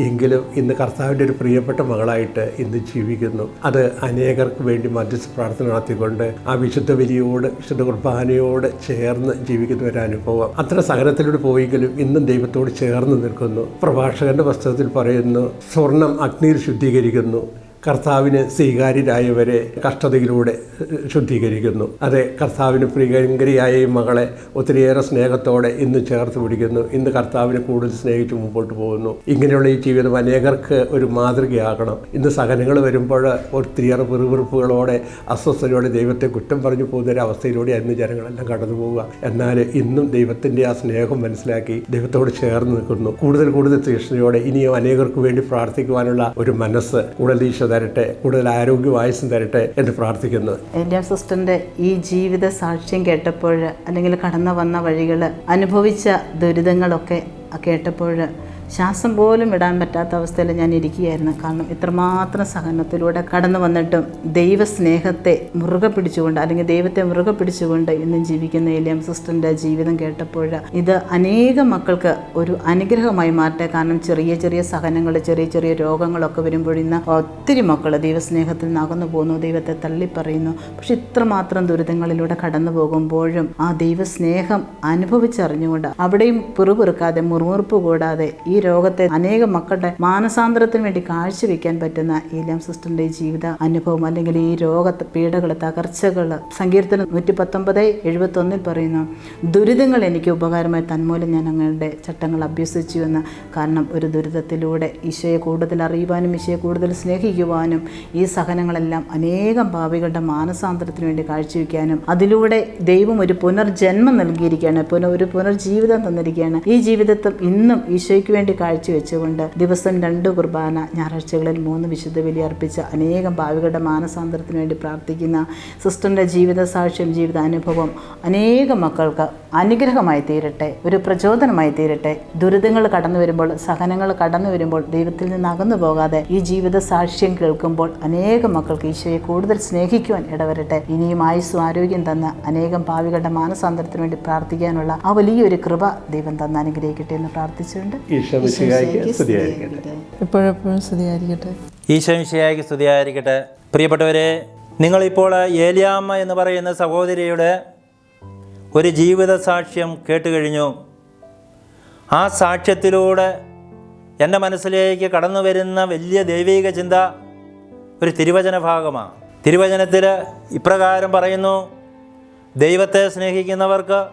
എങ്കിലും ഇന്ന് കർത്താവിന്റെ ഒരു പ്രിയപ്പെട്ട മകളായിട്ട് ഇന്ന് ജീവിക്കുന്നു. അത് അനേകർക്ക് വേണ്ടി മധ്യസ്ഥ പ്രാർത്ഥന നടത്തിക്കൊണ്ട് ആ വിശുദ്ധ ബലിയോട് വിശുദ്ധ കുർബാനയോട് ചേർന്ന് ജീവിക്കുന്ന ഒരു അനുഭവം. അത്ര സഹനത്തിലൂടെ പോയെങ്കിലും ഇന്നും ദൈവത്തോട് ചേർന്ന് നിൽക്കുന്നു. പ്രഭാഷകന്റെ പുസ്തകത്തിൽ പറയുന്നു സ്വർണം അഗ്നിയിൽ ശുദ്ധീകരിക്കുന്നു. കർത്താവിന് സ്വീകാര്യരായവരെ കഷ്ടതയിലൂടെ ശുദ്ധീകരിക്കുന്നു. അതെ കർത്താവിന് പ്രിയങ്കരിയായ ഈ മകളെ ഒത്തിരിയേറെ സ്നേഹത്തോടെ ഇന്ന് ചേർത്ത് പിടിക്കുന്നു. ഇന്ന് കർത്താവിനെ കൂടുതൽ സ്നേഹിച്ച് മുമ്പോട്ട് പോകുന്നു. ഇങ്ങനെയുള്ള ഈ ജീവിതം അനേകർക്ക് ഒരു മാതൃകയാകണം. ഇന്ന് സഹനങ്ങൾ വരുമ്പോൾ ഒത്തിരിയേറെ പിറുപിറുപ്പുകളോടെ അസ്വസ്ഥതയോടെ ദൈവത്തെ കുറ്റം പറഞ്ഞു പോകുന്ന ഒരു അവസ്ഥയിലൂടെ അന്ന് ജനങ്ങളെല്ലാം കടന്നു പോവുക. എന്നാൽ ഇന്നും ദൈവത്തിന്റെ ആ സ്നേഹം മനസ്സിലാക്കി ദൈവത്തോട് ചേർന്ന് നിൽക്കുന്നു. കൂടുതൽ കൂടുതൽ തീഷ്ണയോടെ ഇനിയും അനേകർക്ക് വേണ്ടി പ്രാർത്ഥിക്കുവാനുള്ള ഒരു മനസ്സ് കൂടുതൽ ഈശോ തരട്ടെ കൂടുതൽ ആരോഗ്യവായുസം തരട്ടെ എന്ന് പ്രാർത്ഥിക്കുന്നത് എന്റെ സിസ്റ്ററിന്റെ ഈ ജീവിത സാക്ഷ്യം കേട്ടപ്പോൾ അല്ലെങ്കിൽ കടന്നു വന്ന വഴികൾ അനുഭവിച്ച ദുരിതങ്ങളൊക്കെ കേട്ടപ്പോൾ ശ്വാസം പോലും വിടാൻ പറ്റാത്ത അവസ്ഥയിൽ ഞാൻ ഇരിക്കുകയായിരുന്നു. കാരണം ഇത്രമാത്രം സഹനത്തിലൂടെ കടന്നു വന്നിട്ടും ദൈവസ്നേഹത്തെ മുറുകെ പിടിച്ചുകൊണ്ട് അല്ലെങ്കിൽ ദൈവത്തെ മുറുകെ പിടിച്ചുകൊണ്ട് ഇന്നും ജീവിക്കുന്ന ഏലിയം സിസ്റ്ററിന്റെ ജീവിതം കേട്ടപ്പോൾ ഇത് അനേകം മക്കൾക്ക് ഒരു അനുഗ്രഹമായി മാറട്ടെ. കാരണം ചെറിയ ചെറിയ സഹനങ്ങൾ ചെറിയ ചെറിയ രോഗങ്ങളൊക്കെ വരുമ്പോൾ ഇന്ന് ഒത്തിരി മക്കൾ ദൈവസ്നേഹത്തിൽ നിന്ന് അകന്നു പോകുന്നു ദൈവത്തെ തള്ളിപ്പറയുന്നു. പക്ഷെ ഇത്രമാത്രം ദുരിതങ്ങളിലൂടെ കടന്നു പോകുമ്പോഴും ആ ദൈവസ്നേഹം അനുഭവിച്ചറിഞ്ഞുകൊണ്ട് അവിടെയും പിറുപിറുക്കാതെ മുറുമുറുപ്പ് കൂടാതെ ഈ രോഗത്തെ അനേകം മക്കളുടെ മാനസാന്തരത്തിന് വേണ്ടി കാഴ്ചവെക്കാൻ പറ്റുന്ന ഈലം സിസ്റ്ററിന്റെ ജീവിത അനുഭവം അല്ലെങ്കിൽ ഈ രോഗ പീഡകൾ തകർച്ചകൾ സങ്കീർത്തനം നൂറ്റി പത്തൊമ്പത് എഴുപത്തി ഒന്നിൽ പറയുന്നു ദുരിതങ്ങൾ എനിക്ക് ഉപകാരമായി തന്മൂലം ഞാൻ അങ്ങയുടെ ചട്ടങ്ങൾ അഭ്യസിച്ചു എന്ന്. കാരണം ഒരു ദുരിതത്തിലൂടെ ഈശോയെ കൂടുതൽ അറിയുവാനും ഈശോയെ കൂടുതൽ സ്നേഹിക്കുവാനും ഈ സഹനങ്ങളെല്ലാം അനേകം ഭാവികളുടെ മാനസാന്തരത്തിന് വേണ്ടി കാഴ്ചവെക്കാനും അതിലൂടെ ദൈവം ഒരു പുനർജന്മം നൽകിയിരിക്കുകയാണ് പുനർ ഒരു പുനർജീവിതം തന്നിരിക്കുകയാണ്. ഈ ജീവിതത്തിൽ ഇന്നും ഈശോയ്ക്ക് വേണ്ടി കാഴ്ചവെച്ചുകൊണ്ട് ദിവസം രണ്ട് കുർബാന ഞായറാഴ്ചകളിൽ മൂന്ന് വിശുദ്ധ ബലി അർപ്പിച്ച അനേകം ഭാവികളുടെ മാനസാന്തരത്തിന് വേണ്ടി പ്രാർത്ഥിക്കുന്ന സിസ്റ്ററിന്റെ ജീവിത സാക്ഷ്യം ജീവിത അനുഭവം അനേകം മക്കൾക്ക് അനുഗ്രഹമായി തീരട്ടെ ഒരു പ്രചോദനമായി തീരട്ടെ. ദുരിതങ്ങൾ കടന്നു വരുമ്പോൾ സഹനങ്ങൾ കടന്നു വരുമ്പോൾ ദൈവത്തിൽ നിന്ന് അകന്നു പോകാതെ ഈ ജീവിത സാക്ഷ്യം കേൾക്കുമ്പോൾ അനേകം മക്കൾക്ക് ഈശോയെ കൂടുതൽ സ്നേഹിക്കുവാൻ ഇടവരട്ടെ. ഇനിയും ആയുസ്സും ആരോഗ്യം തന്ന് അനേകം ഭാവികളുടെ മാനസാന്തരത്തിന് വേണ്ടി പ്രാർത്ഥിക്കാനുള്ള ആ വലിയൊരു കൃപ ദൈവം തന്ന് അനുഗ്രഹിക്കട്ടെ എന്ന് പ്രാർത്ഥിച്ചുകൊണ്ട് ഈശോ മിശിഹായ്ക്ക് സ്തുതിയായിരിക്കട്ടെ. എപ്പോഴെപ്പോഴും സ്തുതിയായിരിക്കട്ടെ. സ്തുതിയായിരിക്കട്ടെ. പ്രിയപ്പെട്ടവരെ നിങ്ങളിപ്പോൾ ഏലിയാമ്മ എന്ന് പറയുന്ന സഹോദരിയുടെ ഒരു ജീവിത സാക്ഷ്യം കേട്ടുകഴിഞ്ഞു. ആ സാക്ഷ്യത്തിലൂടെ എന്റെ മനസ്സിലേക്ക് കടന്നു വരുന്ന വലിയ ദൈവിക ചിന്ത ഒരു തിരുവചന ഭാഗമാണ് തിരുവചനത്തിൽ ഇപ്രകാരം പറയുന്നു ദൈവത്തെ സ്നേഹിക്കുന്നവർക്ക്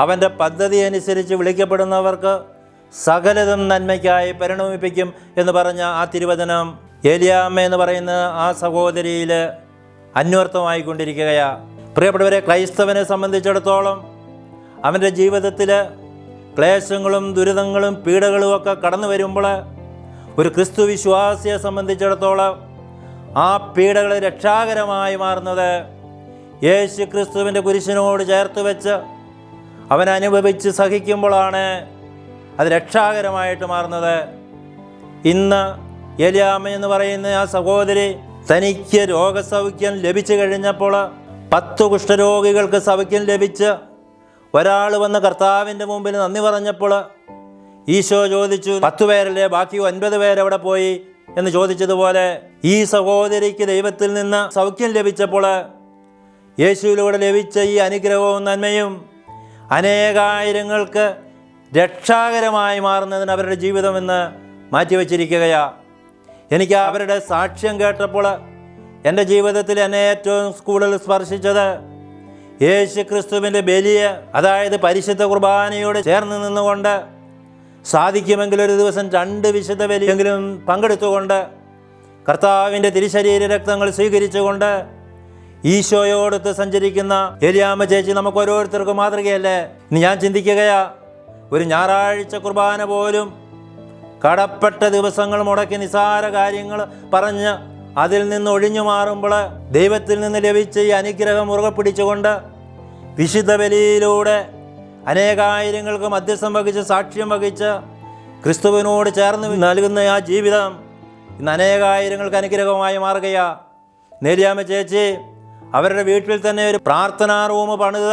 അവന്റെ പദ്ധതി അനുസരിച്ച് വിളിക്കപ്പെടുന്നവർക്ക് സകലതും നന്മയ്ക്കായി പരിണമിപ്പിക്കും എന്ന് പറഞ്ഞ ആ തിരുവചനം ഏലിയാമ്മ എന്ന് പറയുന്ന ആ സഹോദരിയിൽ അന്വർത്ഥമായിക്കൊണ്ടിരിക്കുകയാണ് പ്രിയപ്പെട്ടവരെ ക്രൈസ്തവനെ സംബന്ധിച്ചിടത്തോളം അവന്റെ ജീവിതത്തിൽ ക്ലേശങ്ങളും ദുരിതങ്ങളും പീഡകളും ഒക്കെ കടന്നു വരുമ്പോൾ ഒരു ക്രിസ്തു വിശ്വാസിയെ സംബന്ധിച്ചിടത്തോളം ആ പീഡകൾ രക്ഷാകരമായി മാറുന്നത് യേശു ക്രിസ്തുവിന്റെ കുരിശിനോട് ചേർത്ത് വെച്ച് അവൻ അനുഭവിച്ച് സഹിക്കുമ്പോഴാണ് അത് രക്ഷാകരമായിട്ട് മാറുന്നത്. ഇന്ന് എലിയാമ എന്ന് പറയുന്ന ആ സഹോദരി തനിക്ക് രോഗസൗഖ്യം ലഭിച്ചു കഴിഞ്ഞപ്പോൾ പത്ത് കുഷ്ഠരോഗികൾക്ക് സൗഖ്യം ലഭിച്ച് ഒരാൾ വന്ന് കർത്താവിന്റെ മുമ്പിൽ നന്ദി പറഞ്ഞപ്പോൾ ഈശോ ചോദിച്ചു പത്ത് പേരല്ലേ? ബാക്കി ഒൻപത് പേരെവിടെ പോയി? എന്ന് ചോദിച്ചതുപോലെ ഈ സഹോദരിക്ക് ദൈവത്തിൽ നിന്ന് സൗഖ്യം ലഭിച്ചപ്പോൾ യേശുവിലൂടെ ലഭിച്ച ഈ അനുഗ്രഹവും നന്മയും അനേകായിരങ്ങൾക്ക് രക്ഷാകരമായി മാറുന്നതിന് അവരുടെ ജീവിതമെന്ന് മാറ്റിവെച്ചിരിക്കുകയാ. എനിക്ക് അവരുടെ സാക്ഷ്യം കേട്ടപ്പോൾ എന്റെ ജീവിതത്തിൽ എന്നെ ഏറ്റവും സ്കൂളിൽ സ്പർശിച്ചത് യേശു ക്രിസ്തുവിന്റെ ബലിയെ അതായത് പരിശുദ്ധ കുർബാനയോട് ചേർന്ന് നിന്നുകൊണ്ട് സാധിക്കുമെങ്കിൽ ഒരു ദിവസം രണ്ട് വിശുദ്ധ ബലിയെങ്കിലും പങ്കെടുത്തുകൊണ്ട് കർത്താവിന്റെ തിരിശരീര രക്തങ്ങൾ സ്വീകരിച്ചുകൊണ്ട് ഈശോയോടൊത്ത് സഞ്ചരിക്കുന്ന എലിയാമ്മ ചേച്ചി നമുക്ക് ഓരോരുത്തർക്കും മാതൃകയല്ലേ? ഇനി ഞാൻ ചിന്തിക്കുകയാ ഒരു ഞായറാഴ്ച കുർബാന പോലും കടപ്പെട്ട ദിവസങ്ങൾ മുടക്കി നിസാര കാര്യങ്ങൾ പറഞ്ഞ് അതിൽ നിന്ന് ഒഴിഞ്ഞു മാറുമ്പോൾ ദൈവത്തിൽ നിന്ന് ലഭിച്ച ഈ അനുഗ്രഹം മുറുകെ പിടിച്ചുകൊണ്ട് വിശുദ്ധ ബലിയിലൂടെ അനേകായിരങ്ങൾക്ക് മധ്യസ്ഥം വഹിച്ച് സാക്ഷ്യം വഹിച്ച് ക്രിസ്തുവിനോട് ചേർന്ന് നൽകുന്ന ആ ജീവിതം ഇന്ന് അനേകായിരങ്ങൾക്ക് അനുഗ്രഹമായി മാറുകയാ. നേരിയാമ്മ ചേച്ചി അവരുടെ വീട്ടിൽ തന്നെ ഒരു പ്രാർത്ഥനാ റൂം പണിത്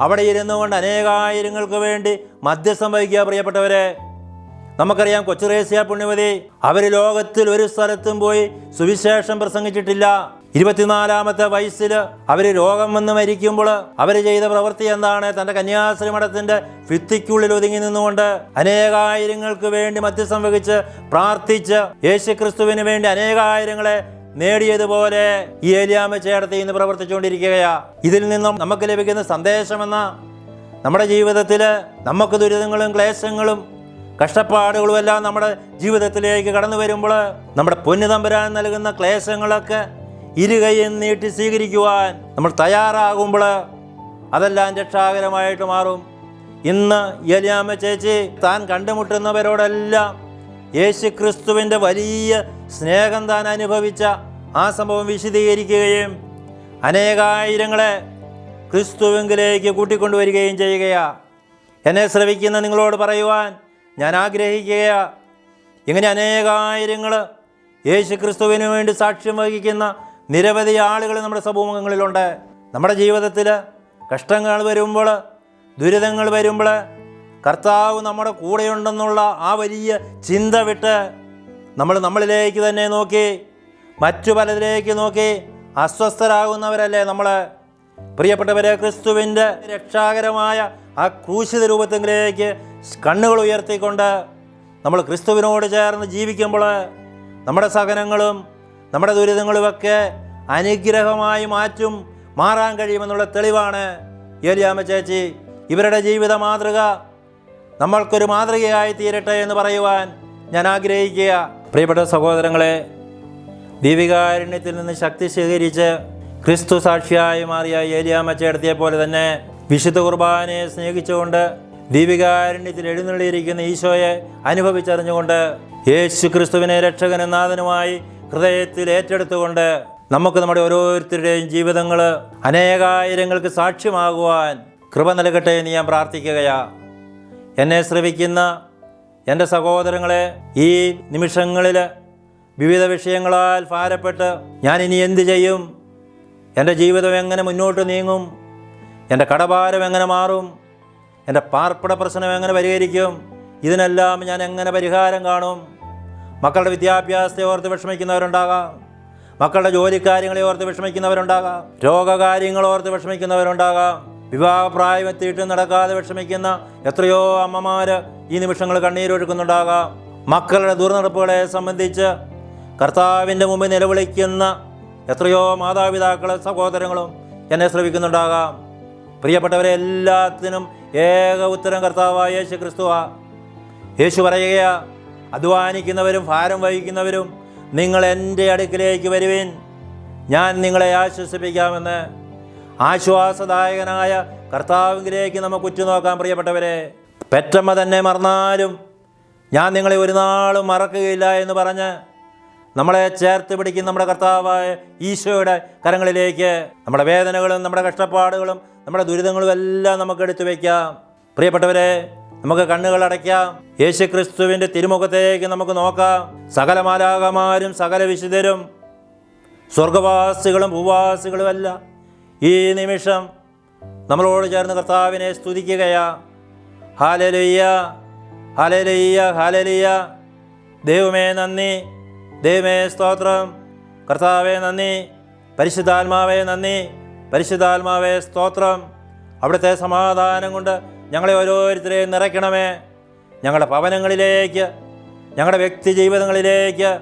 അവിടെ ഇരുന്നു കൊണ്ട് അനേകായിരങ്ങൾക്ക് വേണ്ടി മധ്യസ്ഥം വഹിക്കുക പ്രിയപ്പെട്ടവരെ. നമുക്കറിയാം കൊച്ചുറേസ്യ പുണ്യവതി അവർ ലോകത്തിൽ ഒരു സ്ഥലത്തും പോയി സുവിശേഷം പ്രസംഗിച്ചിട്ടില്ല. ഇരുപത്തിനാലാമത്തെ വയസ്സിൽ അവർ രോഗം വന്ന് മരിക്കുമ്പോൾ അവർ ചെയ്ത പ്രവൃത്തി എന്താണ്? തന്റെ കന്യാസ്ത്രീ മഠത്തിന്റെ ഭിത്തിക്കുള്ളിൽ ഒതുങ്ങി നിന്നുകൊണ്ട് അനേകായിരങ്ങൾക്ക് വേണ്ടി മധ്യസ്ഥം വഹിച്ച് പ്രാർത്ഥിച്ച് യേശുക്രിസ്തുവിന് വേണ്ടി അനേകായിരങ്ങളെ നേടിയതുപോലെ ഈ ഏലിയാമ ചേർത്ത് ഇന്ന് പ്രവർത്തിച്ചുകൊണ്ടിരിക്കുകയാ. ഇതിൽ നിന്നും നമുക്ക് ലഭിക്കുന്ന സന്ദേശമെന്ന. നമ്മുടെ ജീവിതത്തിൽ നമുക്ക് ദുരിതങ്ങളും ക്ലേശങ്ങളും കഷ്ടപ്പാടുകളും എല്ലാം നമ്മുടെ ജീവിതത്തിലേക്ക് കടന്നു വരുമ്പോൾ നമ്മുടെ പൊന്നുതമ്പുരാൻ നൽകുന്ന ക്ലേശങ്ങളൊക്കെ ഇരുകൈയും നീട്ടി സ്വീകരിക്കുവാൻ നമ്മൾ തയ്യാറാകുമ്പോൾ അതെല്ലാം രക്ഷാകരമായിട്ട് മാറും. ഇന്ന് എലിയാമ്മ ചേച്ചി താൻ കണ്ടുമുട്ടുന്നവരോടെല്ലാം യേശു ക്രിസ്തുവിന്റെ വലിയ സ്നേഹം താൻ അനുഭവിച്ച ആ സംഭവം വിശദീകരിക്കുകയും അനേകായിരങ്ങളെ ക്രിസ്തുവിങ്കിലേക്ക് കൂട്ടിക്കൊണ്ടുവരികയും ചെയ്യുകയാ. എന്നെ ശ്രവിക്കുന്ന നിങ്ങളോട് പറയുവാൻ ഞാൻ ആഗ്രഹിക്കുകയാ. ഇങ്ങനെ അനേകായിരങ്ങൾ യേശു ക്രിസ്തുവിന് വേണ്ടി സാക്ഷ്യം വഹിക്കുന്ന നിരവധി ആളുകൾ നമ്മുടെ സമൂഹങ്ങളിലുണ്ട്. നമ്മുടെ ജീവിതത്തിൽ കഷ്ടങ്ങൾ വരുമ്പോൾ ദുരിതങ്ങൾ വരുമ്പോൾ കർത്താവ് നമ്മുടെ കൂടെയുണ്ടെന്നുള്ള ആ വലിയ ചിന്ത വിട്ട് നമ്മൾ നമ്മളിലേക്ക് തന്നെ നോക്കി മറ്റു പലതിലേക്ക് നോക്കി അസ്വസ്ഥരാകുന്നവരല്ലേ നമ്മൾ. പ്രിയപ്പെട്ടവരെ ക്രിസ്തുവിന്റെ രക്ഷാകരമായ ആ ക്രൂശിത രൂപത്തിലേക്ക് കണ്ണുകൾ ഉയർത്തിക്കൊണ്ട് നമ്മൾ ക്രിസ്തുവിനോട് ചേർന്ന് ജീവിക്കുമ്പോൾ നമ്മുടെ സഹനങ്ങളും നമ്മുടെ ദുരിതങ്ങളുമൊക്കെ അനുഗ്രഹമായി മാറ്റും മാറാൻ കഴിയുമെന്നുള്ള തെളിവാണ് ഏലിയാമ്മ ചേച്ചി. ഇവരുടെ ജീവിത മാതൃക നമ്മൾക്കൊരു മാതൃകയായി തീരട്ടെ എന്ന് പറയുവാൻ ഞാൻ ആഗ്രഹിക്കുക പ്രിയപ്പെട്ട സഹോദരങ്ങളെ ദീപികാരുണ്യത്തിൽ നിന്ന് ശക്തി സ്വീകരിച്ച് ക്രിസ്തു സാക്ഷിയായി മാറിയ ഏലിയാമ്മ ചേർത്തിയെ പോലെ തന്നെ വിശുദ്ധ കുർബാനയെ സ്നേഹിച്ചുകൊണ്ട് ദീപികാരുണ്യത്തിൽ എഴുന്നള്ളിയിരിക്കുന്ന ഈശോയെ അനുഭവിച്ചറിഞ്ഞുകൊണ്ട് യേശു ക്രിസ്തുവിനെ രക്ഷകനും നാഥനുമായി ഹൃദയത്തിൽ ഏറ്റെടുത്തുകൊണ്ട് നമുക്ക് നമ്മുടെ ഓരോരുത്തരുടെയും ജീവിതങ്ങൾ അനേകായിരങ്ങൾക്ക് സാക്ഷ്യമാകുവാൻ കൃപ നൽകട്ടെ എന്ന് ഞാൻ പ്രാർത്ഥിക്കുകയാ. എന്നെ ശ്രവിക്കുന്ന എന്റെ സഹോദരങ്ങളെ ഈ നിമിഷങ്ങളിൽ വിവിധ വിഷയങ്ങളാൽ ഭാരപ്പെട്ട് ഞാൻ ഇനി എന്ത് ചെയ്യും? എന്റെ ജീവിതം എങ്ങനെ മുന്നോട്ട് നീങ്ങും? എന്റെ കടഭാരം എങ്ങനെ മാറും? എന്റെ പാർപ്പിട പ്രശ്നം എങ്ങനെ പരിഹരിക്കും? ഇതിനെല്ലാം ഞാൻ എങ്ങനെ പരിഹാരം കാണും? മക്കളുടെ വിദ്യാഭ്യാസത്തെ ഓർത്ത് വിഷമിക്കുന്നവരുണ്ടാകാം. മക്കളുടെ ജോലിക്കാര്യങ്ങളെ ഓർത്ത് വിഷമിക്കുന്നവരുണ്ടാകാം. രോഗകാര്യങ്ങൾ ഓർത്ത് വിഷമിക്കുന്നവരുണ്ടാകാം. വിവാഹപ്രായം എത്തിയിട്ട് നടക്കാതെ വിഷമിക്കുന്ന എത്രയോ അമ്മമാർ ഈ നിമിഷങ്ങൾ കണ്ണീരൊഴുക്കുന്നുണ്ടാകാം. മക്കളുടെ ദുർനടപ്പുകളെ സംബന്ധിച്ച് കർത്താവിന്റെ മുമ്പിൽ നിലവിളിക്കുന്ന എത്രയോ മാതാപിതാക്കളും സഹോദരങ്ങളും എന്നെ ശ്രമിക്കുന്നുണ്ടാകാം പ്രിയപ്പെട്ടവരെ എല്ലാത്തിനും ഏക ഉത്തരം കർത്താവായ യേശു ക്രിസ്തുവാ യേശു പറയുകയാ അധ്വാനിക്കുന്നവരും ഭാരം വഹിക്കുന്നവരും നിങ്ങൾ എന്റെ അടുക്കിലേക്ക് വരുവിൻ. ഞാൻ നിങ്ങളെ ആശ്വസിപ്പിക്കാമെന്ന് ആശ്വാസദായകനായ കർത്താവിലേക്ക് നമുക്ക് ഉറ്റുനോക്കാം പ്രിയപ്പെട്ടവരെ പെറ്റമ്മ തന്നെ മറന്നാലും ഞാൻ നിങ്ങളെ ഒരു നാളും മറക്കുകയില്ല എന്ന് പറഞ്ഞ് നമ്മളെ ചേർത്ത് പിടിക്കുന്ന നമ്മുടെ കർത്താവായ ഈശോയുടെ കരങ്ങളിലേക്ക് നമ്മുടെ വേദനകളും നമ്മുടെ കഷ്ടപ്പാടുകളും നമ്മുടെ ദുരിതങ്ങളും എല്ലാം നമുക്ക് എടുത്തു വയ്ക്കാം. പ്രിയപ്പെട്ടവരെ നമുക്ക് കണ്ണുകൾ അടയ്ക്കാം. യേശു ക്രിസ്തുവിന്റെ തിരുമുഖത്തേക്ക് നമുക്ക് നോക്കാം. സകല മാലാകമാരും സകല വിശുദ്ധരും സ്വർഗവാസികളും ഭൂവാസികളുമല്ല ഈ നിമിഷം നമ്മളോട് ചേർന്ന് കർത്താവിനെ സ്തുതിക്കുകയാ. ഹാലലുയ്യ ഹാലലുയ്യ ഹാലലുയ്യ ദൈവമേ നന്ദി ദൈവമേ സ്തോത്രം. കർത്താവേ നന്ദി പരിശുദ്ധാത്മാവേ നന്ദി പരിശുദ്ധാത്മാവേ സ്തോത്രം. അവിടുത്തെ സമാധാനം കൊണ്ട് ഞങ്ങളെ ഓരോരുത്തരെയും നിറയ്ക്കണമേ. ഞങ്ങളുടെ ഭവനങ്ങളിലേക്ക് ഞങ്ങളുടെ വ്യക്തി ജീവിതങ്ങളിലേക്ക്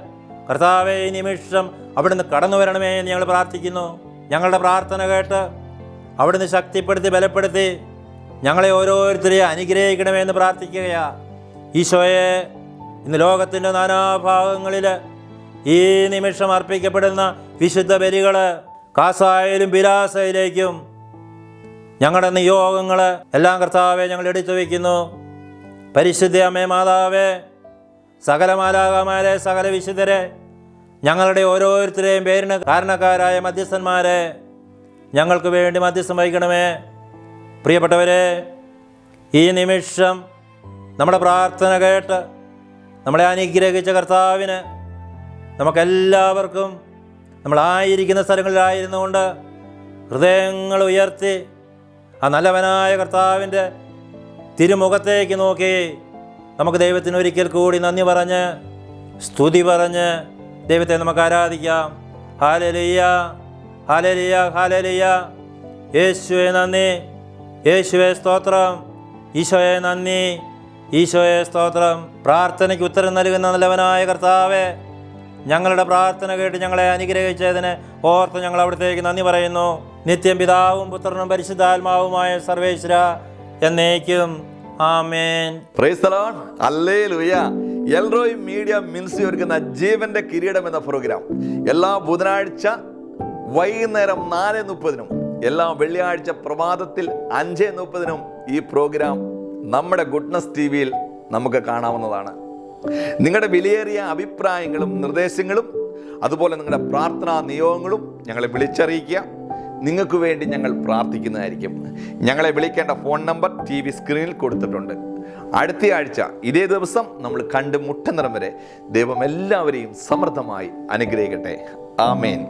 കർത്താവെ നിമിഷം അവിടുന്ന് കടന്നു വരണമേ എന്ന് ഞങ്ങൾ പ്രാർത്ഥിക്കുന്നു. ഞങ്ങളുടെ പ്രാർത്ഥന കേട്ട് അവിടുന്ന് ശക്തിപ്പെടുത്തി ബലപ്പെടുത്തി ഞങ്ങളെ ഓരോരുത്തരെയും അനുഗ്രഹിക്കണമെന്ന് പ്രാർത്ഥിക്കുകയാ. ഈശോയെ ഇന്ന് ലോകത്തിന്റെ നാനാഭാഗങ്ങളിൽ ഈ നിമിഷം അർപ്പിക്കപ്പെടുന്ന വിശുദ്ധ ബലികൾ കാസായാലും ബിലാസയിലേക്കും ഞങ്ങളുടെ നിയോഗങ്ങൾ എല്ലാം കർത്താവെ ഞങ്ങൾ എടുത്തു വയ്ക്കുന്നു. പരിശുദ്ധ അമ്മേ മാതാവേ സകല മാലാകമാരെ സകല വിശുദ്ധരെ ഞങ്ങളുടെ ഓരോരുത്തരെയും പേരിന് കാരണക്കാരായ മധ്യസ്ഥന്മാരെ ഞങ്ങൾക്ക് വേണ്ടി മധ്യസ്ഥം വഹിക്കണമേ. പ്രിയപ്പെട്ടവരെ ഈ നിമിഷം നമ്മുടെ പ്രാർത്ഥന കേട്ട് നമ്മളെ അനുഗ്രഹിച്ച കർത്താവിന് നമുക്കെല്ലാവർക്കും നമ്മളായിരിക്കുന്ന സ്ഥലങ്ങളിലായിരുന്നു കൊണ്ട് ഹൃദയങ്ങൾ ഉയർത്തി ആ നല്ലവനായ കർത്താവിന്റെ തിരുമുഖത്തേക്ക് നോക്കി നമുക്ക് ദൈവത്തിന് ഒരിക്കൽ കൂടി നന്ദി പറഞ്ഞ് സ്തുതി പറഞ്ഞ് ദൈവത്തെ നമുക്ക് ആരാധിക്കാം. ഹാലലിയ ഹാലലിയ ഹാലലിയ യേശുവെ നന്ദി. യേശുവെ സ്തോത്രം. ഈശോയെ നന്ദി. ഈശോയെ സ്തോത്രം. പ്രാർത്ഥനയ്ക്ക് ഉത്തരം നൽകുന്ന നല്ലവനായ കർത്താവെ ഞങ്ങളുടെ പ്രാർത്ഥന കേട്ട് ഞങ്ങളെ അനുഗ്രഹിച്ചതിന് ഓർത്ത് ഞങ്ങൾ അവിടത്തേക്ക് നന്ദി പറയുന്നു. നിത്യം പിതാവും പുത്രനും പരിശുദ്ധാത്മാവുമായ സർവേശ്വര എന്നേക്കും. ആമേൻ. പ്രൈസ് അല്ലേ ലുയ എൽറോയ് മീഡിയ മിൻസി ഒരുക്കുന്ന ജീവന്റെ കിരീടം എന്ന പ്രോഗ്രാം എല്ലാ ബുധനാഴ്ച വൈകുന്നേരം നാല് മുപ്പതിനും എല്ലാ വെള്ളിയാഴ്ച പ്രഭാതത്തിൽ അഞ്ച് മുപ്പതിനും ഈ പ്രോഗ്രാം നമ്മുടെ ഗുഡ്നസ് ടി വിയിൽ നമുക്ക് കാണാവുന്നതാണ്. നിങ്ങളുടെ വിലയേറിയ അഭിപ്രായങ്ങളും നിർദ്ദേശങ്ങളും അതുപോലെ നിങ്ങളുടെ പ്രാർത്ഥനാ നിയോഗങ്ങളും ഞങ്ങളെ വിളിച്ചറിയിക്കുക. നിങ്ങൾക്ക് വേണ്ടി ഞങ്ങൾ പ്രാർത്ഥിക്കുന്നതായിരിക്കും. ഞങ്ങളെ വിളിക്കേണ്ട ഫോൺ നമ്പർ ടി വി സ്ക്രീനിൽ കൊടുത്തിട്ടുണ്ട്. അടുത്ത ആഴ്ച ഇതേ ദിവസം നമ്മൾ കണ്ട് മുട്ടനിറം വരെ ദൈവം എല്ലാവരെയും സമൃദ്ധമായി അനുഗ്രഹിക്കട്ടെ. ആമേൻ.